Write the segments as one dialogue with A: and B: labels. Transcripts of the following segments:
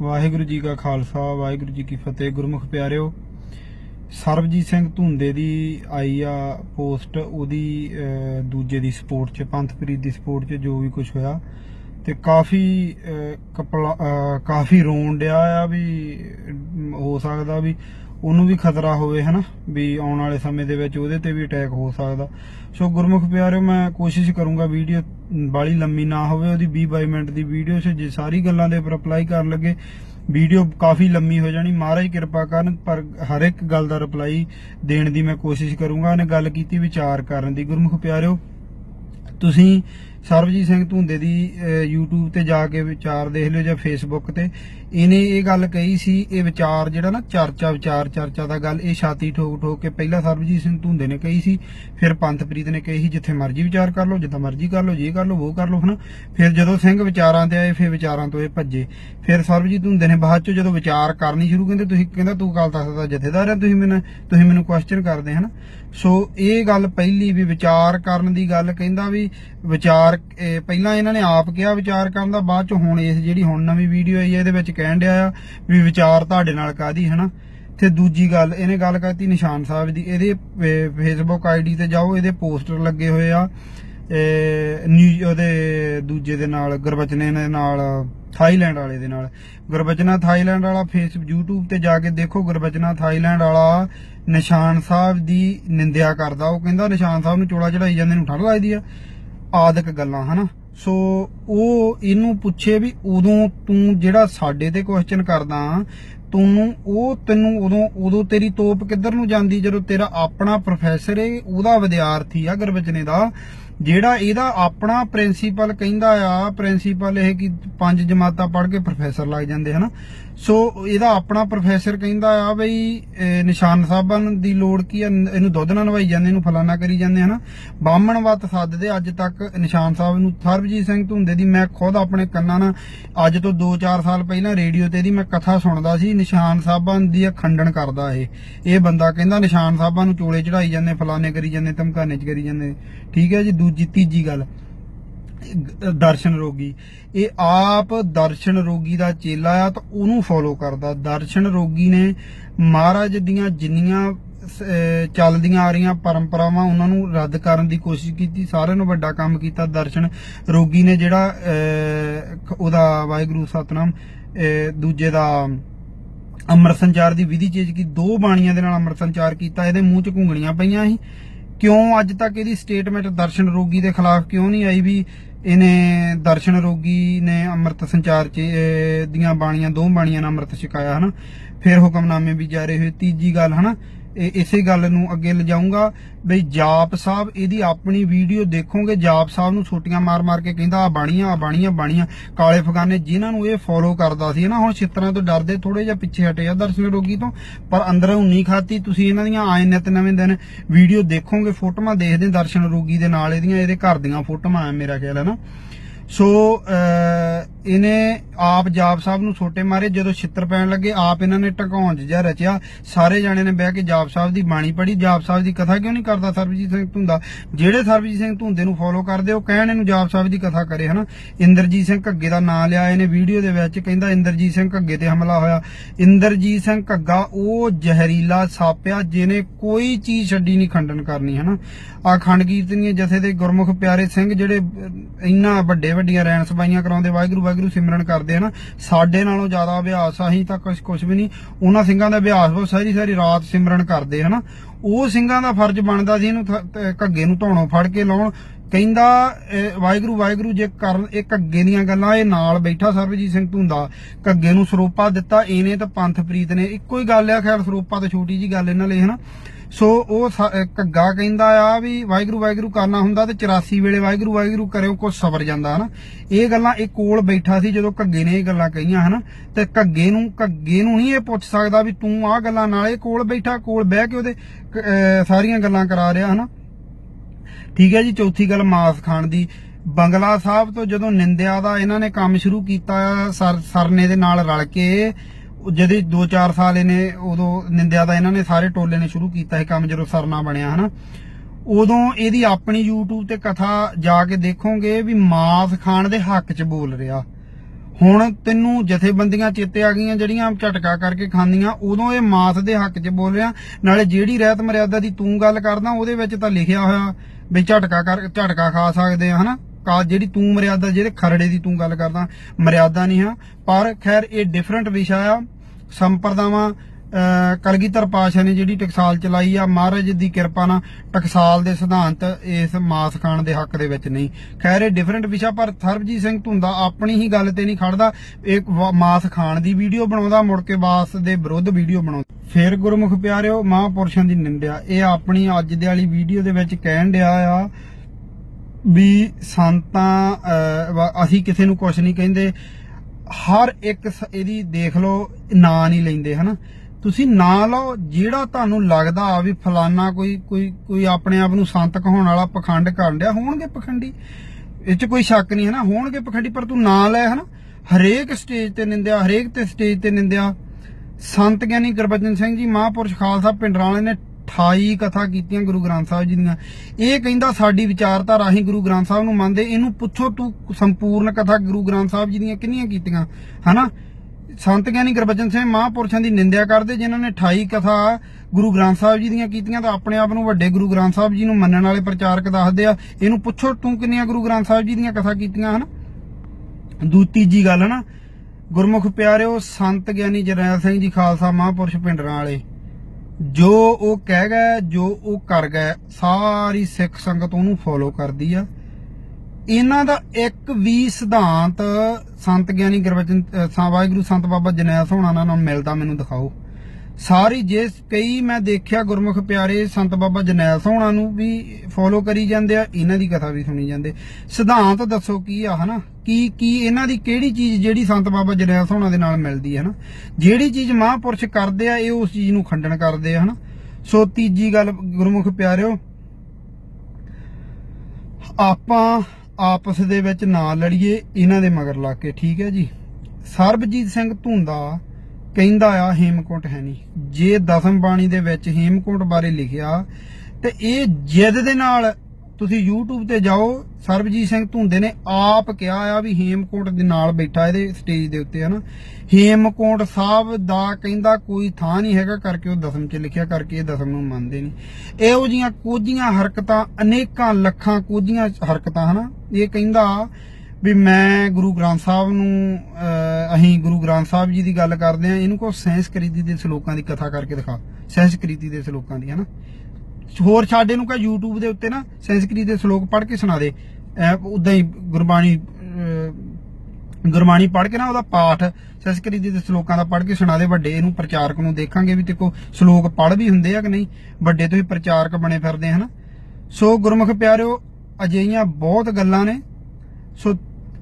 A: ਵਾਹਿਗੁਰੂ ਜੀ ਕਾ ਖਾਲਸਾ, ਵਾਹਿਗੁਰੂ ਜੀ ਕੀ ਫਤਿਹ। ਗੁਰਮੁਖ ਪਿਆਰਿਓ, ਸਰਬਜੀਤ ਸਿੰਘ ਧੁੰਦੇ ਦੀ ਆਈ ਆ ਪੋਸਟ, ਉਹਦੀ ਦੂਜੇ ਦੀ ਸਪੋਰਟ 'ਚ, ਪੰਥਪ੍ਰੀਤ ਦੀ ਸਪੋਰਟ 'ਚ ਜੋ ਵੀ ਕੁਝ ਹੋਇਆ। ਤੇ ਕਾਫੀ ਕਪਲਾ ਕਾਫੀ ਰੋਣ ਡਿਆ ਆ ਵੀ ਹੋ ਸਕਦਾ ਵੀ ਉਹਨੂੰ ਵੀ ਖਤਰਾ ਹੋਵੇ ਹਨਾ? ਵੀ ਆਉਣ ਵਾਲੇ ਸਮੇਂ ਦੇ ਵਿੱਚ ਉਹਦੇ ਤੇ ਵੀ ਅਟੈਕ ਹੋ ਸਕਦਾ। ਸੋ ਗੁਰਮੁਖ ਪਿਆਰਿਓ ਮੈਂ ਕੋਸ਼ਿਸ਼ ਕਰੂੰਗਾ ਵੀਡੀਓ ਬਾਲੀ ਲੰਮੀ ਨਾ ਹੋਵੇ ਉਹਦੀ 20 22 ਮਿੰਟ ਦੀ ਵੀਡੀਓ 'ਚ ਜੇ ਸਾਰੀ ਗੱਲਾਂ ਦੇ ਉੱਪਰ ਅਪਲਾਈ ਕਰਨ ਲੱਗੇ ਵੀਡੀਓ ਕਾਫੀ ਲੰਮੀ ਹੋ ਜਾਣੀ। ਮਹਾਰਾਜ ਕਿਰਪਾ ਕਰਨ ਪਰ ਹਰ ਇੱਕ ਗੱਲ ਦਾ ਰਿਪਲਾਈ ਦੇਣ ਦੀ ਮੈਂ ਕੋਸ਼ਿਸ਼ ਕਰੂੰਗਾ ਉਹਨੇ ਗੱਲ ਕੀਤੀ ਵਿਚਾਰ ਕਰਨ ਦੀ। ਗੁਰਮੁਖ ਪਿਆਰਿਓ ਤੁਸੀਂ ਸਰਬਜੀਤ ਸਿੰਘ ਧੁੰਦੇ ਦੀ ਅਹ, YouTube ਤੇ ਜਾ ਕੇ ਵਿਚਾਰ ਦੇਖ ਲਿਓ ਜਾਂ Facebook ਤੇ। ਇਹਨੇ ਇਹ ਗੱਲ ਕਹੀ ਸੀ, ਇਹ ਵਿਚਾਰ ਜਿਹੜਾ ਨਾ ਚਰਚਾ, ਵਿਚਾਰ ਚਰਚਾ ਦਾ ਗੱਲ, ਇਹ ਛਾਤੀ ਠੋਕ ਠੋਕ ਕੇ ਪਹਿਲਾਂ ਸਰਬਜੀਤ ਸਿੰਘ ਧੁੰਦੇ ਨੇ ਕਹੀ ਸੀ, ਫਿਰ ਪੰਥਪ੍ਰੀਤ ਨੇ ਕਹੀ ਸੀ, ਜਿੱਥੇ ਮਰਜ਼ੀ ਵਿਚਾਰ ਕਰ ਲਓ, ਜਿੱਦਾਂ ਮਰਜ਼ੀ ਕਰ ਲਓ, ਜੇ ਕਰ ਲਓ, ਉਹ ਕਰ ਲਓ, ਹਨਾ? ਫਿਰ ਜਦੋਂ ਸਿੰਘ ਵਿਚਾਰਾਂ ਤੇ ਆਏ, ਫਿਰ ਵਿਚਾਰਾਂ ਤੋਂ ਇਹ ਭੱਜੇ। ਫਿਰ ਸਰਬਜੀਤ ਧੁੰਦੇ ਨੇ ਬਾਅਦ ਚੋਂ ਜਦੋਂ ਵਿਚਾਰ ਕਰਨੀ ਸ਼ੁਰੂ ਕਹਿੰਦੇ, ਤੁਸੀਂ ਕਹਿੰਦਾ ਤੂੰ ਗੱਲ ਦੱਸਦਾ ਜਥੇਦਾਰ ਆ, ਤੁਸੀਂ ਮੈਨੂੰ ਤੁਸੀਂ ਮੈਨੂੰ ਕੁਐਸਚਨ ਕਰਦੇ, ਹਨਾ? ਸੋ ਇਹ ਗੱਲ ਪਹਿਲੀ ਵੀ ਵਿਚਾਰ ਕਰਨ ਦੀ ਗੱਲ ਕਹਿੰਦਾ ਵੀ ਵਿਚਾਰ ਪਹਿਲਾਂ ਇਹਨਾਂ ਨੇ ਆਪ ਕਿਹਾ ਵਿਚਾਰ ਕਰਨ ਦਾ, ਬਾਅਦ ਚ ਹੁਣ ਇਸ ਜਿਹੜੀ ਹੁਣ ਨਵੀਂ ਵੀਡੀਓ ਆਈ ਹੈ, ਇਹਦੇ ਵਿੱਚ ਕਹਿਣ ਡਿਆ ਆ ਵੀ ਵਿਚਾਰ ਤੁਹਾਡੇ ਨਾਲ ਕਾਦੀ ਹਨਾ? ਤੇ ਦੂਜੀ ਗੱਲ, ਇਹਨੇ ਗੱਲ ਕਰਤੀ ਨਿਸ਼ਾਨ ਸਾਹਿਬ ਦੀ। ਇਹਦੇ ਫੇਸਬੁੱਕ ਆਈਡੀ ਤੇ ਜਾਓ, ਇਹਦੇ ਪੋਸਟਰ ਲੱਗੇ ਹੋਏ ਆ। ਨਿਊ, ਉਹਦੇ ਦੂਜੇ ਦੇ ਨਾਲ, ਗੁਰਬਚਨੇ ਦੇ ਨਾਲ, ਥਾਈਲੈਂਡ ਵਾਲੇ ਦੇ ਨਾਲ। ਗੁਰਬਚਨਾ ਥਾਈਲੈਂਡ ਵਾਲਾ ਫੇਸ YouTube ਤੇ ਜਾ ਕੇ ਦੇਖੋ, ਗੁਰਬਚਨਾ ਥਾਈਲੈਂਡ ਵਾਲਾ ਨਿਸ਼ਾਨ ਸਾਹਿਬ ਦੀ ਨਿੰਦਿਆ ਕਰਦਾ। ਉਹ ਕਹਿੰਦਾ ਨਿਸ਼ਾਨ ਸਾਹਿਬ ਨੂੰ ਚੋਲਾ ਚੜਾਈ ਜਾਂਦੇ ਨੂੰ ਠੰਡ ਲੱਗਦੀ ਆ। ਆਦਿਕ ਗੱਲਾਂ, ਹਨਾ? ਸੋ ਉਹ ਇਹਨੂੰ ਪੁੱਛੇ ਵੀ ਉਦੋਂ ਤੂੰ ਜਿਹੜਾ ਸਾਡੇ ਤੇ ਕੁਐਸਚਨ ਕਰਦਾ ਤੂੰ ਉਹ ਤੈਨੂੰ ਉਦੋਂ ਉਦੋਂ ਤੇਰੀ ਤੋਪ ਕਿੱਧਰ ਨੂੰ ਜਾਂਦੀ ਜਦੋਂ ਤੇਰਾ ਆਪਣਾ ਪ੍ਰੋਫੈਸਰ ਏ, ਉਹਦਾ ਵਿਦਿਆਰਥੀ ਆ ਗਰਬਚਨੇ ਦਾ। ਜਿਹੜਾ ਇਹਦਾ ਆਪਣਾ ਪ੍ਰਿੰਸੀਪਲ ਕਹਿੰਦਾ ਆ, ਪ੍ਰਿੰਸੀਪਲ ਇਹ ਕਿ ਪੰਜ ਜਮਾਤਾਂ ਪੜ੍ਹ ਕੇ ਪ੍ਰੋਫੈਸਰ ਲੱਗ ਜਾਂਦੇ, ਹਨਾ? ਸੋ ਇਹਦਾ ਆਪਣਾ ਪ੍ਰੋਫੈਸਰ ਕਹਿੰਦਾ ਆ ਬਈ ਨਿਸ਼ਾਨ ਸਾਹਿਬਾਂ ਦੀ ਲੋੜ ਕੀ ਆ? ਇਹਨੂੰ ਦੁੱਧ ਨਾਲ ਨਵਾਈ ਜਾਂਦੇ, ਇਹਨੂੰ ਫਲਾਨਾ ਕਰੀ ਜਾਂਦੇ, ਹਨਾ? ਬਾਹਮਣ ਵੱਤ ਸੱਦਦੇ ਅੱਜ ਤੱਕ ਨਿਸ਼ਾਨ ਸਾਹਿਬ ਨੂੰ। ਸਰਬਜੀਤ ਸਿੰਘ ਧੁੰਦੇ ਦੀ ਮੈਂ ਖੁਦ ਆਪਣੇ ਕੰਨਾਂ ਨਾਲ ਅੱਜ ਤੋਂ 2-4 ਸਾਲ ਪਹਿਲਾਂ ਰੇਡੀਓ ਤੇ ਇਹਦੀ ਮੈਂ ਕਥਾ ਸੁਣਦਾ ਸੀ, ਨਿਸ਼ਾਨ ਸਾਹਿਬਾਂ ਦੀ ਖੰਡਨ ਕਰਦਾ ਇਹ। ਇਹ ਬੰਦਾ ਕਹਿੰਦਾ ਨਿਸ਼ਾਨ ਸਾਹਿਬਾਂ ਨੂੰ ਚੋਲੇ ਚੜਾਈ ਜਾਂਦੇ ਫਲਾਣੇ ਕਰੀ ਜਾਂਦੇ ਧਮਕਾਣੇ ਚ ਕਰੀ ਜਾਂਦੇ। ਠੀਕ ਹੈ ਜੀ ਦੂਜੀ ਤੀਜੀ ਗੱਲ ਦਰਸ਼ਨ ਰੋਗੀ। ਇਹ ਆਪ ਦਰਸ਼ਨ ਰੋਗੀ ਦਾ ਚੇਲਾ ਆ ਤਾਂ ਉਹਨੂੰ ਫੋਲੋ ਕਰਦਾ। ਦਰਸ਼ਨ ਰੋਗੀ ਨੇ ਮਹਾਰਾਜ ਦੀਆਂ ਜਿੰਨੀਆਂ ਚੱਲਦੀਆਂ ਆ ਰਹੀਆਂ ਪਰੰਪਰਾਵਾਂ ਉਹਨਾਂ ਨੂੰ ਰੱਦ ਕਰਨ ਦੀ ਕੋਸ਼ਿਸ਼ ਕੀਤੀ ਸਾਰਿਆਂ ਨੂੰ ਵੱਡਾ ਕੰਮ ਕੀਤਾ ਦਰਸ਼ਨ ਰੋਗੀ ਨੇ ਜਿਹੜਾ ਅਹ, ਉਹਦਾ ਵਾਹਿਗੁਰੂ ਸਤਨਾਮ ਦੂਜੇ ਦਾ ਅੰਮ੍ਰਿਤ ਸੰਚਾਰ ਦੀ ਵਿਧੀ ਚੇਂਜ ਕੀ ਦੋ ਬਾਣੀਆਂ ਦੇ ਨਾਲ ਅੰਮ੍ਰਿਤ ਸੰਚਾਰ ਕੀਤਾ ਇਹਦੇ ਮੂੰਹ 'ਚ ਘੁੰਗਣੀਆਂ ਪਈਆਂ ਸੀ। ਕਿਉਂ ਅੱਜ ਤੱਕ ਇਹਦੀ ਸਟੇਟਮੈਂਟ ਦਰਸ਼ਨ ਰੋਗੀ ਦੇ ਖਿਲਾਫ ਕਿਉਂ ਨਹੀਂ ਆਈ ਵੀ ਇਹਨੇ ਦਰਸ਼ਨ ਰੋਗੀ ਨੇ ਅੰਮ੍ਰਿਤ ਸੰਚਾਰ ਚ ਦੀਆਂ ਬਾਣੀਆਂ, ਦੋ ਬਾਣੀਆਂ ਨਾਲ ਅੰਮ੍ਰਿਤ ਛਕਾਇਆ, ਹਨਾ? ਫਿਰ ਹੁਕਮਨਾਮੇ ਵੀ ਜਾਰੀ ਹੋਏ, ਤੀਜੀ ਗੱਲ, ਹਨਾ? ਇਸੇ ਗੱਲ ਨੂੰ ਅੱਗੇ ਲਿਜਾਊਂਗਾ ਬਈ ਜਾਪ ਸਾਹਿਬ, ਇਹਦੀ ਆਪਣੀ ਵੀਡੀਓ ਦੇਖੋਗੇ, ਜਾਪ ਸਾਹਿਬ ਨੂੰ ਛੋਟੀਆਂ ਮਾਰ-ਮਾਰ ਕੇ ਕਹਿੰਦਾ ਆ ਬਾਣੀਆਂ ਆ ਬਾਣੀਆਂ ਬਾਣੀਆਂ। ਕਾਲੇ ਫਗਾਨੇ ਜਿਨ੍ਹਾਂ ਨੂੰ ਇਹ ਫੋਲੋ ਕਰਦਾ ਸੀ ਨਾ, ਹੁਣ ਛਿੱਤਰਾਂ ਤੋਂ ਡਰਦੇ ਥੋੜੇ ਜਿਹਾ ਪਿੱਛੇ ਹਟੇ ਆ ਦਰਸ਼ਨ ਰੋਗੀ ਤੋਂ, ਪਰ ਅੰਦਰੋਂ ਨਹੀਂ ਖਾਤੀ ਤੁਸੀਂ ਇਹਨਾਂ ਦੀਆਂ ਆਏ ਨਿਤ ਨਵੇਂ ਦਿਨ ਵੀਡੀਓ ਦੇਖੋਗੇ, ਫੋਟੋਆਂ ਦੇਖਦੇ ਦਰਸ਼ਨ ਰੋਗੀ ਦੇ ਨਾਲ ਇਹਦੀਆਂ, ਇਹਦੇ ਘਰ ਦੀਆਂ ਫੋਟੋਆਂ ਆ ਮੇਰਾ ਖਿਆਲ ਹੈ ਨਾ। ਸੋ ਅਹ, ਇਹਨੇ ਆਪ ਜਾਪ ਸਾਹਿਬ ਨੂੰ ਛੋਟੇ ਮਾਰੇ ਜਦੋਂ ਛਿੱਤਰ ਪੈਣ ਲੱਗੇ ਆਪ ਇਹਨਾਂ ਨੇ ਟਕਾਉਣ ਜਿਹਾ ਰਚਿਆ। ਸਾਰੇ ਜਾਣੇ ਨੇ ਬਹਿ ਕੇ ਜਾਪ ਸਾਹਿਬ ਦੀ ਬਾਣੀ ਪੜ੍ਹੀ। ਜਾਪ ਸਾਹਿਬ ਦੀ ਕਥਾ ਕਿਉਂ ਨਹੀਂ ਕਰਦਾ ਸਰਬਜੀਤ ਸਿੰਘ ਧੁੰਦਾ? ਜਿਹੜੇ ਸਰਬਜੀਤ ਸਿੰਘ ਧੁੰਦੇ ਨੂੰ ਫੋਲੋ ਕਰਦੇ ਉਹ ਕਹਿਣ ਇਹਨੂੰ ਜਾਪ ਸਾਹਿਬ ਦੀ ਕਥਾ ਕਰੇ ਹਨਾ? ਇੰਦਰਜੀਤ ਸਿੰਘ ਘੱਗੇ ਦਾ ਨਾਂ ਲਿਆ ਇਹਨੇ ਵੀਡੀਓ ਦੇ ਵਿੱਚ ਕਹਿੰਦਾ ਇੰਦਰਜੀਤ ਸਿੰਘ ਘੱਗੇ ਤੇ ਹਮਲਾ ਹੋਇਆ। ਇੰਦਰਜੀਤ ਸਿੰਘ ਘੱਗਾ ਉਹ ਜ਼ਹਿਰੀਲਾ ਸਾਪਿਆ ਜਿਹਨੇ ਕੋਈ ਚੀਜ਼ ਛੱਡੀ ਨਹੀਂ ਖੰਡਨ ਕਰਨੀ ਹਨਾ? ਆ ਖੰਡ ਕੀਰਤਨੀਏ ਜਥੇ ਦੇ ਗੁਰਮੁਖ ਪਿਆਰੇ ਸਿੰਘ ਜਿਹੜੇ ਇੰਨਾ ਵੱਡੇ ਵੱਡੀਆਂ ਰੈਣ ਸਬਾਈਆਂ ਕਰਾਉਂਦੇ ਵਾਹਿਗੁਰੂ ਵਾਹਿਗੁਰੂ ਸਿਮਰਨ ਕਰਦੇ ਹਨਾ? ਸਾਡੇ ਨਾਲੋਂ ਜ਼ਿਆਦਾ ਅਭਿਆਸ ਆ, ਤਾਂ ਕੁਝ ਕੁਝ ਵੀ ਨਹੀਂ। ਉਹਨਾਂ ਸਿੰਘਾਂ ਦਾ ਅਭਿਆਸ ਬਹੁਤ ਸਾਰੀ ਸਾਰੀ ਰਾਤ ਸਿਮਰਨ ਕਰਦੇ ਹਨਾ? ਉਹ ਸਿੰਘਾਂ ਦਾ ਫਰਜ਼ ਬਣਦਾ ਸੀ ਇਹਨੂੰ ਘੱਗੇ ਨੂੰ ਧੌਣੋਂ ਫੜ ਕੇ ਲਾਉਣ। ਕਹਿੰਦਾ ਵਾਹਿਗੁਰੂ ਵਾਹਿਗੁਰੂ ਜੇ ਕਰਨ ਇਹ ਘੱਗੇ ਦੀਆਂ ਗੱਲਾਂ ਇਹ ਨਾਲ ਬੈਠਾ ਸਰਬਜੀਤ ਸਿੰਘ ਧੁੰਦਾ। ਘੱਗੇ ਨੂੰ ਸਰੋਪਾ ਦਿੱਤਾ ਇਹਨੇ ਤਾਂ ਪੰਥ ਪ੍ਰੀਤ ਨੇ। ਇੱਕੋ ਹੀ ਗੱਲ ਆ ਖੈਰ ਸਰੋਪਾ ਤਾਂ ਛੋਟੀ ਜੀ ਗੱਲ ਇਹਨਾਂ ਲਈ ਹਨਾ? ਸੋ ਉਹ ਘੱਗਾ ਕਹਿੰਦਾ ਆ ਵੀ ਵਾਹਿਗੁਰੂ ਵਾਹਿਗੁਰੂ ਕਰਨਾ ਹੁੰਦਾ ਤੇ 84 ਵੇਲੇ ਵਾਹਿਗੁਰੂ ਵਾਹਿਗੁਰੂ ਕਰਿਓ ਕੁਝ ਸਬਰ ਜਾਂਦਾ, ਹਨਾ? ਇਹ ਗੱਲਾਂ ਇਹ ਕੋਲ ਬੈਠਾ ਸੀ ਜਦੋਂ ਘੱਗੇ ਨੇ ਇਹ ਗੱਲਾਂ ਕਹੀਆਂ, ਹਨਾ? ਤੇ ਘੱਗੇ ਨੂੰ ਘੱਗੇ ਨੂੰ ਨਹੀਂ ਇਹ ਪੁੱਛ ਸਕਦਾ ਵੀ ਤੂੰ ਆਹ ਗੱਲਾਂ ਨਾਲ ਇਹ ਕੋਲ ਬੈਠਾ, ਕੋਲ ਬਹਿ ਕੇ ਉਹਦੇ ਅਹ ਸਾਰੀਆਂ ਗੱਲਾਂ ਕਰਾ ਰਿਹਾ, ਹਨਾ? ਠੀਕ ਹੈ ਜੀ, ਚੌਥੀ ਗੱਲ ਮਾਸ ਖਾਣ ਦੀ। ਬੰਗਲਾ ਸਾਹਿਬ ਤੋਂ ਜਦੋਂ ਨਿੰਦਿਆ ਦਾ ਇਹਨਾਂ ਨੇ ਕੰਮ ਸ਼ੁਰੂ ਕੀਤਾ ਸਰਨੇ ਦੇ ਨਾਲ ਰਲ ਕੇ ਜਦੇ 2-4 ਸਾਲ ਇਹਨੇ ਉਦੋਂ ਨਿੰਦਿਆ ਦਾ ਇਹਨਾਂ ਨੇ, ਸਾਰੇ ਟੋਲੇ ਨੇ ਸ਼ੁਰੂ ਕੀਤਾ ਇਹ ਕੰਮ ਜਦੋਂ ਸਰਨਾ ਬਣਿਆ, ਹਨਾ। ਉਦੋਂ ਇਹਦੀ ਆਪਣੀ YouTube ਤੇ ਕਥਾ ਜਾ ਕੇ ਦੇਖੋਗੇ ਵੀ ਮਾਸ ਖਾਣ ਦੇ ਹੱਕ 'ਚ ਬੋਲ ਰਿਹਾ। ਹੁਣ ਤੈਨੂੰ ਜਥੇਬੰਦੀਆਂ ਚੇਤੇ ਆ ਗਈਆਂ ਜਿਹੜੀਆਂ ਝਟਕਾ ਕਰਕੇ ਖਾਂਦੀਆਂ, ਉਦੋਂ ਇਹ ਮਾਸ ਦੇ ਹੱਕ 'ਚ ਬੋਲ ਰਿਹਾ। ਨਾਲੇ ਜਿਹੜੀ ਰਹਿਤ ਮਰਿਆਦਾ ਦੀ ਤੂੰ ਗੱਲ ਕਰਦਾ, ਉਹਦੇ ਵਿੱਚ ਤਾਂ ਲਿਖਿਆ ਹੋਇਆ ਵੀ ਝਟਕਾ ਕਰ, ਝਟਕਾ ਖਾ ਸਕਦੇ ਆ, ਹਨਾ। ਕਾ ਜਿਹੜੀ ਤੂੰ ਮਰਿਆਦਾ, ਜਿਹੜੇ ਖਰੜੇ ਦੀ ਤੂੰ ਗੱਲ ਕਰਦਾ, ਮਰਿਆਦਾ ਨਹੀਂ ਆ। ਪਰ ਖੈਰ, ਇਹ ਡਿਫਰੈਂਟ ਵਿਸ਼ਾ ਆ। ਸੰਪਰਦਾਵਾਂ ਕਲਗੀਧਰ ਪਾਸ਼ਾ ਨੇ ਜਿਹੜੀ ਟਕਸਾਲ ਚਲਾਈ ਆ, ਮਹਾਰਾਜ ਦੀ ਕਿਰਪਾ ਨਾਲ ਟਕਸਾਲ ਦੇ ਸਿਧਾਂਤ ਇਸ ਮਾਸ ਖਾਣ ਦੇ ਹੱਕ ਦੇ ਵਿੱਚ ਨਹੀਂ। ਖੈਰ, ਇਹ ਡਿਫਰੈਂਟ ਵਿਸ਼ਾ, ਪਰ ਸਰਬਜੀਤ ਸਿੰਘ ਧੁੰਦਾ ਆਪਣੀ ਹੀ ਗੱਲ ਤੇ ਨਹੀਂ ਖੜਦਾ। ਇੱਕ ਮਾਸ ਖਾਣ ਦੀ ਵੀਡੀਓ ਬਣਾਉਂਦਾ, ਮੁੜ ਕੇ ਵਾਸ ਦੇ ਵਿਰੁੱਧ ਵੀਡੀਓ ਬਣਾਉਂਦਾ। ਫੇਰ ਗੁਰਮੁਖ ਪਿਆਰਿਓ, ਮਹਾਂਪੁਰਸ਼ਾਂ ਦੀ ਨਿੰਦਿਆ। ਇਹ ਆਪਣੀ ਅੱਜ ਦੇ ਵਾਲੀ ਵੀਡੀਓ ਦੇ ਵਿੱਚ ਕਹਿਣ ਡਿਆ ਆ ਵੀ ਸੰਤਾਂ ਅਸੀਂ ਕਿਸੇ ਨੂੰ ਕੁਝ ਨਹੀਂ ਕਹਿੰਦੇ। ਹਰ ਇੱਕ ਇਹਦੀ ਦੇਖ ਲਓ, ਨਾਂ ਨਹੀਂ ਲੈਂਦੇ, ਹਨਾ? ਤੁਸੀਂ ਨਾਂ ਲਓ, ਜਿਹੜਾ ਤੁਹਾਨੂੰ ਲੱਗਦਾ ਆ ਵੀ ਫਲਾਨਾ ਕੋਈ ਕੋਈ ਕੋਈ ਆਪਣੇ ਆਪ ਨੂੰ ਸੰਤ ਕਹਾਉਣ ਵਾਲਾ ਪਖੰਡ ਕਰਨ ਡਿਆ, ਹੋਣਗੇ ਪਖੰਡੀ। ਇਹ 'ਚ ਕੋਈ ਸ਼ੱਕ ਨਹੀਂ ਹੈ ਨਾ ਹੋਣਗੇ ਪਖੰਡੀ, ਪਰ ਤੂੰ ਨਾਂ ਲੈ, ਹਨਾ? ਹਰੇਕ ਸਟੇਜ ਤੇ ਨਿੰਦਿਆ, ਹਰੇਕ ਤੇ ਸਟੇਜ ਤੇ ਨਿੰਦਿਆ। ਸੰਤ ਗਿਆਨੀ ਗੁਰਬਚਨ ਸਿੰਘ ਜੀ, ਮਹਾਂਪੁਰਸ਼ ਖਾਲਸਾ ਪਿੰਡਰਾਂ ਵਾਲੇ ਨੇ 28 ਕਥਾ ਕੀਤੀਆਂ ਗੁਰੂ ਗ੍ਰੰਥ ਸਾਹਿਬ ਜੀ ਦੀਆਂ। ਇਹ ਕਹਿੰਦਾ ਸਾਡੀ ਵਿਚਾਰਧਾਰਾ ਅਸੀਂ ਗੁਰੂ ਗ੍ਰੰਥ ਸਾਹਿਬ ਨੂੰ ਮੰਨਦੇ, ਇਹਨੂੰ ਪੁੱਛੋ ਤੂੰ ਸੰਪੂਰਨ ਕਥਾ ਗੁਰੂ ਗ੍ਰੰਥ ਸਾਹਿਬ ਜੀ ਦੀਆਂ ਕਿੰਨੀਆਂ ਕੀਤੀਆਂ? ਹਨਾ? ਸੰਤ ਗਿਆਨੀ ਗੁਰਬਚਨ ਸਿੰਘ ਮਹਾਂਪੁਰਸ਼ਾਂ ਦੀ ਨਿੰਦਿਆ ਕਰਦੇ, ਜਿਨ੍ਹਾਂ ਨੇ 28 ਕਥਾ ਗੁਰੂ ਗ੍ਰੰਥ ਸਾਹਿਬ ਜੀ ਦੀਆਂ ਕੀਤੀਆਂ, ਤਾਂ ਆਪਣੇ ਆਪ ਨੂੰ ਵੱਡੇ ਗੁਰੂ ਗ੍ਰੰਥ ਸਾਹਿਬ ਜੀ ਨੂੰ ਮੰਨਣ ਵਾਲੇ ਪ੍ਰਚਾਰਕ ਦੱਸਦੇ ਆ। ਇਹਨੂੰ ਪੁੱਛੋ ਤੂੰ ਕਿੰਨੀਆਂ ਗੁਰੂ ਗ੍ਰੰਥ ਸਾਹਿਬ ਜੀ ਦੀਆਂ ਕਥਾ ਕੀਤੀਆਂ, ਹਨਾ? ਦੂ ਤੀਜੀ ਗੱਲ, ਹਨਾ? ਗੁਰਮੁਖ ਪਿਆਰਿਓ, ਸੰਤ ਗਿਆਨੀ ਜਰਨੈਲ ਸਿੰਘ ਜੀ, ਖਾਲਸਾ ਮਹਾਂਪੁਰਸ਼ ਪਿੰਡਰਾਂ ਵਾਲੇ ਜੋ ਉਹ ਕਹਿ ਗਏ, ਜੋ ਉਹ ਕਰ ਗਏ, ਸਾਰੀ ਸਿੱਖ ਸੰਗਤ ਉਹਨੂੰ ਫੋਲੋ ਕਰਦੀ ਆ। ਇਹਨਾਂ ਦਾ ਇੱਕ ਵੀ ਸਿਧਾਂਤ ਸੰਤ ਗਿਆਨੀ ਗੁਰਬਚਨ ਅਹ ਵਾਹਿਗੁਰੂ ਸੰਤ ਬਾਬਾ ਜਰਨੈਲ ਸੋਹਣਾ ਨਾਲ ਮਿਲਦਾ, ਮੈਨੂੰ ਦਿਖਾਓ। ਸਾਰੀ ਜੇ ਕਈ ਮੈਂ ਦੇਖਿਆ ਗੁਰਮੁਖ ਪਿਆਰੇ ਸੰਤ ਬਾਬਾ ਜਰਨੈਲ ਸੋਹਣਾ ਨੂੰ ਵੀ ਫੋਲੋ ਕਰੀ ਜਾਂਦੇ ਆ, ਇਹਨਾਂ ਦੀ ਕਥਾ ਵੀ ਸੁਣੀ ਜਾਂਦੇ। ਸਿਧਾਂਤ ਦੱਸੋ ਕੀ ਆ, ਹਨਾ? ਕੀ ਕੀ ਇਹਨਾਂ ਦੀ ਕਿਹੜੀ ਚੀਜ਼ ਜਿਹੜੀ ਸੰਤ ਬਾਬਾ ਜਨੈਲ ਸੋਹਣਾ ਦੇ ਨਾਲ ਮਿਲਦੀ ਹੈ, ਹਨਾ? ਜਿਹੜੀ ਚੀਜ਼ ਮਹਾਂਪੁਰਸ਼ ਕਰਦੇ ਆ, ਇਹ ਉਸ ਚੀਜ਼ ਨੂੰ ਖੰਡਨ ਕਰਦੇ ਆ, ਹਨਾ? ਸੋ ਤੀਜੀ ਗੱਲ ਗੁਰਮੁਖ ਪਿਆਰਿਓ, ਆਪਾਂ ਆਪਸ ਦੇ ਵਿੱਚ ਨਾ ਲੜੀਏ, ਇਹਨਾਂ ਦੇ ਮਗਰ ਲਾ ਕੇ, ਠੀਕ ਹੈ ਜੀ? ਸਰਬਜੀਤ ਸਿੰਘ ਧੁੰਦਾ ਕਹਿੰਦਾ ਆ ਹੇਮਕੁੰਟ ਹੈ ਨਹੀਂ। ਜੇ ਦਸਮ ਬਾਣੀ ਦੇ ਵਿੱਚ ਹੇਮਕੁੰਟ ਬਾਰੇ ਲਿਖਿਆ, ਤੇ ਇਹ ਜਿੱਦ ਦੇ ਨਾਲ ਤੁਸੀਂ YouTube ਤੇ ਜਾਓ, ਸਰਬਜੀਤ ਸਿੰਘ ਧੁੰਦੇ ਨੇ ਆਪ ਕਿਹਾ ਆ ਵੀ ਹੇਮਕੁੰਟ ਦੇ ਨਾਲ ਬੈਠਾ ਇਹਦੇ ਸਟੇਜ ਦੇ ਉੱਤੇ, ਹਨਾ। ਹੇਮਕੁੰਟ ਸਾਹਿਬ ਦਾ ਕਹਿੰਦਾ ਕੋਈ ਥਾਂ ਨਹੀਂ ਹੈਗਾ ਕਰਕੇ ਉਹ ਦਸਮ 'ਚ ਲਿਖਿਆ, ਕਰਕੇ ਇਹ ਦਸਮ ਨੂੰ ਮੰਨਦੇ ਨਹੀਂ। ਇਹੋ ਜੀਆਂ ਕੋਝੀਆਂ ਹਰਕਤਾਂ, ਅਨੇਕਾਂ ਲੱਖਾਂ ਕੋਝੀਆਂ ਹਰਕਤਾਂ, ਹਨਾ। ਇਹ ਕਹਿੰਦਾ ਵੀ ਮੈਂ ਗੁਰੂ ਗ੍ਰੰਥ ਸਾਹਿਬ ਨੂੰ ਅਸੀਂ ਗੁਰੂ ਗ੍ਰੰਥ ਸਾਹਿਬ ਜੀ ਦੀ ਗੱਲ ਕਰਦੇ ਆ ਇਹਨੂੰ ਕੋ ਸੰਸਕ੍ਰਿਤੀ ਦੇ ਸ਼ਲੋਕਾਂ ਦੀ ਕਥਾ ਕਰਕੇ ਦਿਖਾ ਸੰਸਕ੍ਰਿਤੀ ਦੇ ਸ਼ਲੋਕਾਂ ਦੀ, ਹਨਾ? ਹੋਰ ਸਾਡੇ ਨੂੰ ਕਹ YouTube ਦੇ ਉੱਤੇ ਨਾ ਸੰਸਕ੍ਰਿਤ ਦੇ ਸ਼ਲੋਕ ਪੜ੍ਹ ਕੇ ਸੁਣਾ ਦੇ। ਉਦਾਂ ਹੀ ਗੁਰਬਾਣੀ ਗੁਰਬਾਣੀ ਪੜ੍ਹ ਕੇ ਨਾ ਉਹਦਾ ਪਾਠ ਸੰਸਕ੍ਰਿਤ ਦੇ ਸ਼ਲੋਕਾਂ ਦਾ ਪੜ੍ਹ ਕੇ ਸੁਣਾ ਦੇ, ਵੱਡੇ ਇਹਨੂੰ ਪ੍ਰਚਾਰਕ ਨੂੰ ਦੇਖਾਂਗੇ ਵੀ ਤੇ ਕੋ ਸ਼ਲੋਕ ਪੜ੍ਹ ਵੀ ਹੁੰਦੇ ਆ ਕਿ ਨਹੀਂ? ਵੱਡੇ ਤੋਂ ਹੀ ਪ੍ਰਚਾਰਕ ਬਣੇ ਫਿਰਦੇ ਹਨ? ਸੋ ਗੁਰਮੁਖ ਪਿਆਰਿਓ, ਅਜਿਹੀਆਂ ਬਹੁਤ ਗੱਲਾਂ ਨੇ, ਸੋ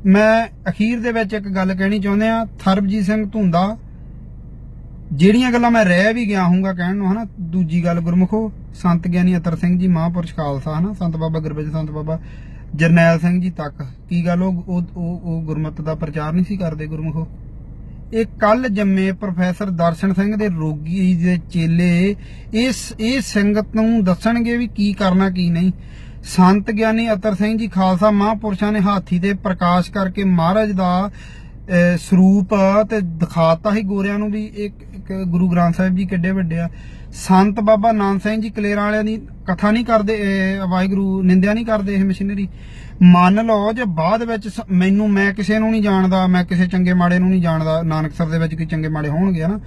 A: ਮੈਂ ਅਖੀਰ ਦੇ ਵਿੱਚ ਇੱਕ ਗੱਲ ਕਹਿਣੀ ਚਾਹੁੰਦੇ ਆ ਥਰਬਜੀਤ ਸਿੰਘ ਧੁੰਦਾ। ਜਿਹੜੀਆਂ ਗੱਲਾਂ ਮੈਂ ਰਹਿ ਵੀ ਗਿਆ ਹੂੰਗਾ ਕਹਿਣ ਨੂੰ, ਹਨਾ, ਦੂਜੀ ਗੱਲ ਗੁਰਮੁਖੋ, ਸੰਤ ਗਿਆਨੀ ਅਤਰ ਸਿੰਘ ਜੀ, ਮਹਾਂਪੁਰਸ਼ ਖਾਲਸਾ, ਹਨਾ, ਸੰਤ ਬਾਬਾ ਗੁਰਬਚਨ, ਸੰਤ ਬਾਬਾ ਜਰਨੈਲ ਸਿੰਘ ਜੀ ਤੱਕ। ਕੀ ਗੱਲ ਉਹ ਉਹ, ਉਹ- ਉਹ ਗੁਰਮਤ ਦਾ ਪ੍ਰਚਾਰ ਨਹੀਂ ਸੀ ਕਰਦੇ ਗੁਰਮੁਖੋ? ਇਹ ਕੱਲ ਜੰਮੇ ਪ੍ਰੋਫੈਸਰ ਦਰਸ਼ਨ ਸਿੰਘ ਦੇ ਰੋਗੀ ਦੇ ਚੇਲੇ, ਇਸ, ਇਹ ਸੰਗਤ ਨੂੰ ਦੱਸਣਗੇ ਵੀ ਕੀ ਕਰਨਾ, ਕੀ ਨਹੀਂ। ਸੰਤ ਗਿਆਨੀ ਅਤਰ ਸਿੰਘ ਜੀ ਖਾਲਸਾ ਮਹਾਂਪੁਰਸ਼ਾਂ ਨੇ ਹਾਥੀ ਤੇ ਪ੍ਰਕਾਸ਼ ਕਰਕੇ ਮਹਾਰਾਜ ਦਾ ਸਰੂਪ ਤੇ ਦਿਖਾਤਾ ਹੀ ਗੋਰਿਆਂ ਨੂੰ ਵੀ, ਇੱਕ ਇੱਕ ਗੁਰੂ ਗ੍ਰੰਥ ਸਾਹਿਬ ਜੀ ਕਿੱਡੇ ਵੱਡੇ ਆ। ਸੰਤ ਬਾਬਾ ਨਾਨਕ ਸਿੰਘ ਜੀ ਕਲੇਰਾਂ ਵਾਲਿਆਂ ਦੀ ਕਥਾ ਨਹੀਂ ਕਰਦੇ ਵਾਹਿਗੁਰੂ ਨਿੰਦਿਆ ਨਹੀਂ ਕਰਦੇ ਇਹ ਮਸ਼ੀਨਰੀ। ਮੰਨ ਲਓ ਜੇ ਬਾਅਦ ਵਿੱਚ ਮੈਨੂੰ, ਮੈਂ ਕਿਸੇ ਨੂੰ ਨਹੀਂ ਜਾਣਦਾ, ਮੈਂ ਕਿਸੇ ਚੰਗੇ ਮਾੜੇ ਨੂੰ ਨਹੀਂ ਜਾਣਦਾ ਨਾਨਕਸਰ ਦੇ ਵਿੱਚ ਕੋਈ ਚੰਗੇ ਮਾੜੇ ਹੋਣਗੇ ਹਨਾ।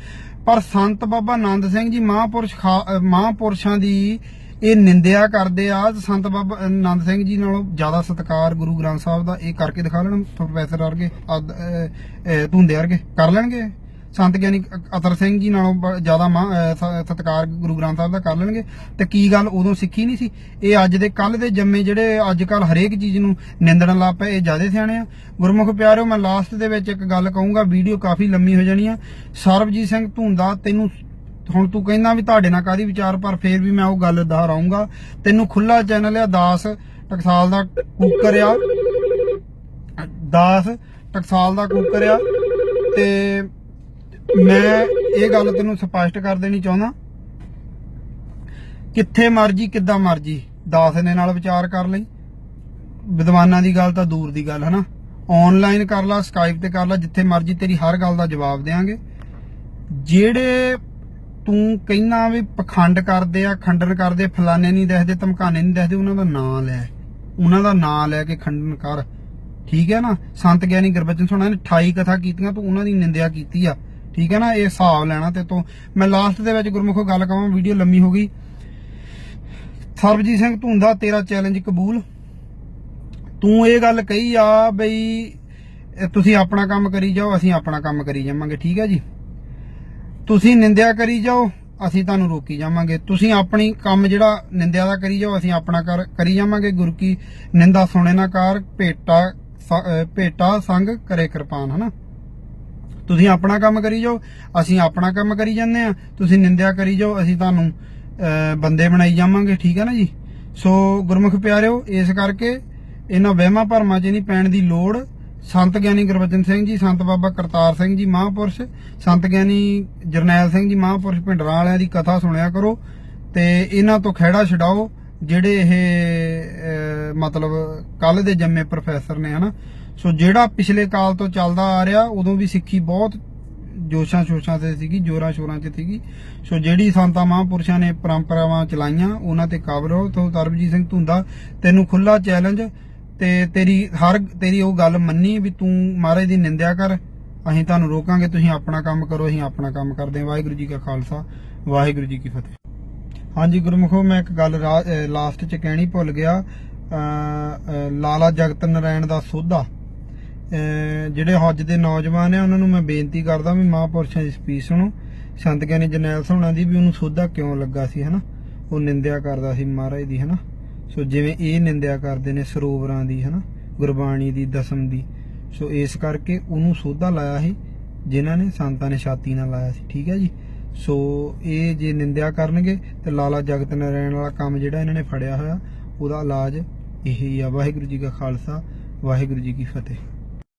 A: ਪਰ ਸੰਤ ਬਾਬਾ ਆਨੰਦ ਸਿੰਘ ਜੀ ਮਹਾਂਪੁਰਸ਼ ਖਾ- ਮਹਾਂਪੁਰਸ਼ਾਂ ਦੀ ਇਹ ਨਿੰਦਿਆ ਕਰਦੇ ਆ ਸੰਤ ਬਾਬਾ ਆਨੰਦ ਸਿੰਘ ਜੀ ਨਾਲੋਂ ਜ਼ਿਆਦਾ ਸਤਿਕਾਰ ਗੁਰੂ ਗ੍ਰੰਥ ਸਾਹਿਬ ਦਾ ਇਹ ਕਰਕੇ ਦਿਖਾ ਲੈਣ ਪ੍ਰੋਫੈਸਰ ਵਰਗੇ ਅਦ- ਅਹ, ਧੁੰਦੇ ਵਰਗੇ ਕਰ ਲੈਣਗੇ? ਸੰਤ ਗਿਆਨੀ ਅਤਰ ਸਿੰਘ ਜੀ ਨਾਲੋਂ ਬ- ਜ਼ਿਆਦਾ ਮਾਂ- ਸਤਿਕਾਰ ਗੁਰੂ ਗ੍ਰੰਥ ਸਾਹਿਬ ਦਾ ਕਰ ਲੈਣਗੇ? ਤੇ ਕੀ ਗੱਲ ਉਦੋਂ ਸਿੱਖੀ ਨਹੀਂ ਸੀ? ਇਹ ਅੱਜ ਦੇ ਕੱਲ ਦੇ ਜੰਮੇ ਜਿਹੜੇ ਅੱਜ ਕੱਲ ਹਰੇਕ ਚੀਜ਼ ਨੂੰ ਨਿੰਦਣ ਲੱਗ ਪਏ ਇਹ ਜ਼ਿਆਦਾ ਸਿਆਣੇ ਆ। ਗੁਰਮੁਖ ਪਿਆਰਿਓ ਮੈਂ ਲਾਸਟ ਦੇ ਵਿੱਚ ਇੱਕ ਗੱਲ ਕਹੂੰਗਾ ਵੀਡੀਓ ਕਾਫੀ ਲੰਮੀ ਹੋ ਜਾਣੀ ਆ। ਸਰਬਜੀਤ ਸਿੰਘ ਧੁੰਦਾ ਤੈਨੂੰ ਹੁਣ ਤੂੰ ਕਹਿੰਦਾ ਵੀ ਤੁਹਾਡੇ ਨਾਲ ਕਾਦੀ ਵਿਚਾਰ, ਪਰ ਫੇਰ ਵੀ ਮੈਂ ਉਹ ਗੱਲ ਦੁਹਰਾਉਂਗਾ ਤੈਨੂੰ ਖੁੱਲਾ ਚੈਨਲ ਆ, ਦਾਸ ਟਕਸਾਲ ਦਾ ਕੁੱਕਰ ਆ। ਦਾਸ ਟਕਸਾਲ ਦਾ ਕੁੱਕਰ ਆ। ਤੇ ਮੈਂ ਇਹ ਗੱਲ ਤੈਨੂੰ ਸਪਸ਼ਟ ਕਰ ਦੇਣੀ ਚਾਹੁੰਦਾ। ਕਿੱਥੇ ਮਰਜ਼ੀ, ਕਿੱਦਾਂ ਮਰਜ਼ੀ, ਦਾਸ ਨੇ ਨਾਲ ਵਿਚਾਰ ਕਰ ਲਈ। ਵਿਦਵਾਨਾਂ ਦੀ ਗੱਲ ਤਾਂ ਦੂਰ ਦੀ ਗੱਲ, ਹਨਾ? ਆਨਲਾਈਨ ਕਰ ਲਾ ਸਕਾਈਪ ਤੇ ਕਰ ਲਾ, ਜਿੱਥੇ ਮਰਜ਼ੀ ਤੇਰੀ ਹਰ ਗੱਲ ਦਾ ਜਵਾਬ ਦੇਾਂਗੇ। ਜਿਹੜੇ ਤੂੰ ਕਹਿਣਾ ਵੀ ਪਖੰਡ ਕਰਦੇ ਆ, ਖੰਡਨ ਕਰਦੇ ਫਲਾਣੇ ਨਹੀਂ ਦੱਸਦੇ ਧਮਕਾਣੇ ਨਹੀਂ ਦੱਸਦੇ ਉਹਨਾਂ ਦਾ ਨਾਂ ਲੈ। ਉਹਨਾਂ ਦਾ ਨਾਂ ਲੈ ਕੇ ਖੰਡਨ ਕਰ। ਠੀਕ ਹੈ ਨਾ? ਸੰਤ ਗਿਆਨੀ ਗੁਰਬਚਨ ਸੋਹਣਾ ਨੇ 28 ਕਥਾ ਕੀਤੀਆਂ, ਤੂੰ ਉਹਨਾਂ ਦੀ ਨਿੰਦਿਆ ਕੀਤੀ ਆ। ਠੀਕ ਹੈ ਨਾ? ਇਹ ਹਿਸਾਬ ਲੈਣਾ ਤੇ ਤੋਂ ਮੈਂ ਲਾਸਟ ਦੇ ਵਿੱਚ ਗੁਰਮੁਖੋ ਗੱਲ ਕਵਾਂ ਵੀਡੀਓ ਲੰਮੀ ਹੋ ਗਈ। ਸਰਬਜੀਤ ਸਿੰਘ ਧੁੰਦਾ, ਤੇਰਾ ਚੈਲੰਜ ਕਬੂਲ। ਤੂੰ ਇਹ ਗੱਲ ਕਹੀ ਆ ਬਈ, ਤੁਸੀਂ ਆਪਣਾ ਕੰਮ ਕਰੀ ਜਾਓ, ਅਸੀਂ ਆਪਣਾ ਕੰਮ ਕਰੀ ਜਾਵਾਂਗੇ। ਠੀਕ ਹੈ ਜੀ? ਤੁਸੀਂ ਨਿੰਦਿਆ ਕਰੀ ਜਾਓ, ਅਸੀਂ ਤੁਹਾਨੂੰ ਰੋਕੀ ਜਾਵਾਂਗੇ। ਤੁਸੀਂ ਆਪਣੀ ਕੰਮ ਜਿਹੜਾ ਨਿੰਦਿਆ ਦਾ ਕਰੀ ਜਾਓ, ਅਸੀਂ ਆਪਣਾ ਕਰ ਕਰੀ ਜਾਵਾਂਗੇ। ਗੁਰੂ ਕੀ ਨਿੰਦਾ ਸੁਣੇ ਨਾ ਕਾਰ, ਭੇਟਾ ਭੇਟਾ ਸੰਗ ਕਰੇ ਕਿਰਪਾਨ, ਹਨਾ? ਤੁਸੀਂ ਆਪਣਾ ਕੰਮ ਕਰੀ ਜਾਓ, ਅਸੀਂ ਆਪਣਾ ਕੰਮ ਕਰੀ ਜਾਂਦੇ ਆ ਤੁਸੀਂ ਨਿੰਦਿਆ ਕਰੀ ਜਾਓ, ਅਸੀਂ ਤੁਹਾਨੂੰ ਬੰਦੇ ਬਣਾਈ ਜਾਵਾਂਗੇ, ਠੀਕ ਹੈ ਨਾ ਜੀ? ਸੋ ਗੁਰਮੁਖ ਪਿਆਰਿਓ, ਇਸ ਕਰਕੇ ਇਹਨਾਂ ਵਹਿਮਾਂ ਭਰਮਾਂ 'ਚ ਨਹੀਂ ਪੈਣ ਦੀ ਲੋੜ। ਸੰਤ ਗਿਆਨੀ ਗੁਰਬਚਨ ਸਿੰਘ ਜੀ, ਸੰਤ ਬਾਬਾ ਕਰਤਾਰ ਸਿੰਘ ਜੀ ਮਹਾਂਪੁਰਸ਼, ਸੰਤ ਗਿਆਨੀ ਜਰਨੈਲ ਸਿੰਘ ਜੀ ਮਹਾਂਪੁਰਸ਼ ਭਿੰਡਰਾਂ ਵਾਲਿਆਂ ਦੀ ਕਥਾ ਸੁਣਿਆ ਕਰੋ ਤੇ ਇਹਨਾਂ ਤੋਂ ਖਹਿੜਾ ਛਡਾਓ, ਜਿਹੜੇ ਇਹ ਮਤਲਬ ਕੱਲ ਦੇ ਜੰਮੇ ਪ੍ਰੋਫੈਸਰ ਨੇ, ਹਨਾ? ਸੋ ਜਿਹੜਾ ਪਿਛਲੇ ਕਾਲ ਤੋਂ ਚੱਲਦਾ ਆ ਰਿਹਾ, ਉਦੋਂ ਵੀ ਸਿੱਖੀ ਬਹੁਤ ਜੋਸ਼ਾਂ ਸ਼ੋਸ਼ਾਂ ਤੇ ਸੀਗੀ, ਜੋਰਾਂ ਸ਼ੋਰਾਂ 'ਚ ਸੀਗੀ। ਸੋ ਜਿਹੜੀ ਸੰਤਾਂ ਮਹਾਂਪੁਰਸ਼ਾਂ ਨੇ ਪਰੰਪਰਾਵਾਂ ਚਲਾਈਆਂ, ਉਹਨਾਂ ਤੇ ਕਾਬਲ ਰਹੋ। ਤੋਂ ਤਰਬਜੀਤ ਸਿੰਘ ਧੁੰਦਾ, ਤੈਨੂੰ ਖੁੱਲਾ ਚੈਲੰਜ ਤੇ ਤੇਰੀ, ਹਰ ਤੇਰੀ ਉਹ ਗੱਲ ਮੰਨੀ ਵੀ ਤੂੰ ਮਹਾਰਾਜ ਦੀ ਨਿੰਦਿਆ ਕਰ, ਅਸੀਂ ਤੁਹਾਨੂੰ ਰੋਕਾਂਗੇ, ਤੁਸੀਂ ਆਪਣਾ ਕੰਮ ਕਰੋ, ਅਸੀਂ ਆਪਣਾ ਕੰਮ ਕਰਦੇ ਹਾਂ। ਵਾਹਿਗੁਰੂ ਜੀ ਕਾ ਖਾਲਸਾ, ਵਾਹਿਗੁਰੂ ਜੀ ਕੀ ਫਤਿਹ। ਹਾਂਜੀ ਗੁਰਮੁਖੋ, ਮੈਂ ਇੱਕ ਗੱਲ ਲਾਸਟ 'ਚ ਕਹਿਣੀ ਭੁੱਲ ਗਿਆ। ਲਾਲਾ ਜਗਤ ਨਾਰਾਇਣ ਦਾ ਸੋਧਾ। ਜਿਹੜੇ ਹੱਜ ਦੇ ਨੌਜਵਾਨ ਆ, ਉਹਨਾਂ ਨੂੰ ਮੈਂ ਬੇਨਤੀ ਕਰਦਾ ਵੀ ਮਹਾਂਪੁਰਸ਼ਾਂ ਦੀ ਸਪੀਚ ਸੁਣੋ। ਸੰਤ ਗਿਆਨੀ ਜਰਨੈਲ ਸੋਹਣਾ ਦੀ ਵੀ ਉਹਨੂੰ ਸੋਧਾ ਕਿਉਂ ਲੱਗਾ ਸੀ, ਹਨਾ? ਉਹ ਨਿੰਦਿਆ ਕਰਦਾ ਸੀ ਮਹਾਰਾਜ ਦੀ, ਹਨਾ? ਸੋ ਜਿਵੇਂ ਇਹ ਨਿੰਦਿਆ ਕਰਦੇ ਨੇ ਸਰੋਵਰਾਂ ਦੀ, ਹਨਾ, ਗੁਰਬਾਣੀ ਦੀ, ਦਸਮ ਦੀ, ਸੋ ਇਸ ਕਰਕੇ ਉਹਨੂੰ ਸੋਧਾ ਲਾਇਆ ਸੀ, ਜਿਨ੍ਹਾਂ ਨੇ ਸੰਤਾਂ ਨੇ ਛਾਤੀ ਨਾਲ ਲਾਇਆ ਸੀ, ਠੀਕ ਹੈ ਜੀ? ਸੋ ਇਹ ਜੇ ਨਿੰਦਿਆ ਕਰਨਗੇ, ਤੇ ਲਾਲਾ ਜਗਤ ਨਾਰਾਇਣ ਵਾਲਾ ਕੰਮ ਜਿਹੜਾ ਇਹਨਾਂ ਨੇ ਫੜਿਆ ਹੋਇਆ, ਉਹਦਾ ਇਲਾਜ ਇਹੀ ਆ। ਵਾਹਿਗੁਰੂ ਜੀ ਕਾ ਖਾਲਸਾ, ਵਾਹਿਗੁਰੂ ਜੀ ਕੀ ਫਤਿਹ।